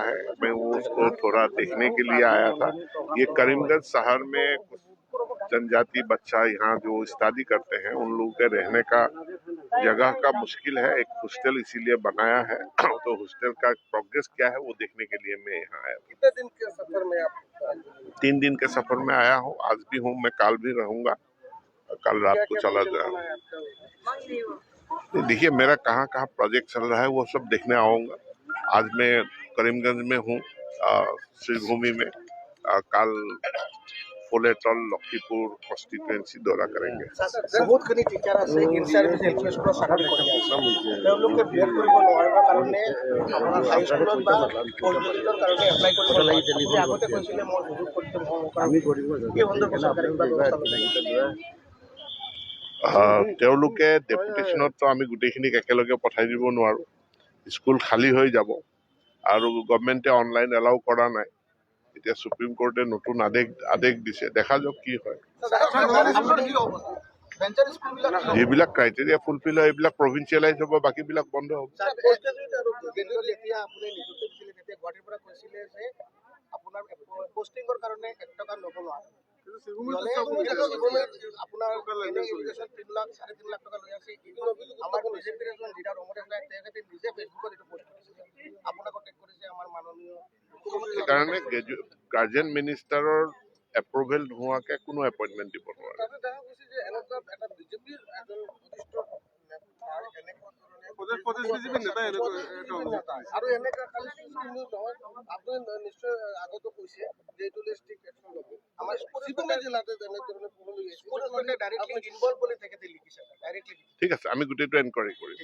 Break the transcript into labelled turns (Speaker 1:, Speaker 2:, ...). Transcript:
Speaker 1: है। मैं वो उसको थोड़ा देखने के लिए आया था। ये करीमगंज शहर में जनजाति बच्चा यहाँ जो स्टडी करते हैं उन लोगों के रहने का जगह का मुश्किल है। एक हॉस्टल इसीलिए बनाया है। तो हॉस्टल का प्रोग्रेस क्या है वो देखने के लिए मैं यहाँ आया
Speaker 2: कितने दिन के सफ़र में आप
Speaker 1: तीन दिन के सफ़र में आया हूँ। आज भी हूँ मैं कल भी रहूँगा। कल रात को चला जाऊँगा देखिए मेरा कहाँ कहाँ प्रोजेक्ट चल रहा है वो सब देखने आऊँगा। आज मैं करीमगंज में हूँ श्रीभूमि में आ, कल ফুলেটল লক্ষীপুৰ কনষ্টিটুৱেঞ্চি দৌৰা কৰেংগে
Speaker 2: বহুতখিনি টিচাৰ আছে ইন চাৰ্ভিচ এল পি স্কুলত চাকৰি কৰি আছে তেওঁলোকে বি এড কৰিব নোৱাৰিবৰ কাৰণে আপোনাৰ হাইস্কুলত বা পলিটেকনিকৰ কাৰণে এপ্লাই কৰিব লাগে আপুনি আগতে কৈছিলে মই সুযোগ কৰি দিম মোৰ কাৰণে এই সন্দৰ্ভত চৰকাৰে কিবা ব্যৱস্থা লৈছে
Speaker 1: আহ, তেওঁলোকে ডেপুটেশ্যনততো আমি গোটেইখিনিক একেলগে পঠাই দিব নোৱাৰো স্কুল খালী হৈ যাব আৰু গভমেণ্টে অনলাইন এলাউ কৰা নাই এতিয়া সুপ্ৰিম কোৰ্টে নতুন আদেশ আদেশ দিছে দেখা যাওক কি হয় যিবিলাক ক্ৰাইটেৰিয়া ফুলফিল হয় এইবিলাক প্ৰভিঞ্চিয়েলাইজ হ'ব বাকীবিলাক বন্ধ হ'ব
Speaker 2: পোষ্ট পুৰণি স্কুলত মানে ডাইৰেক্টলি ইনভলভ বুলি তেখেতে লিখিছে। ডাইৰেক্টলি
Speaker 1: ঠিক আছে আমি গোটেইটো এনকুৱাৰী কৰিম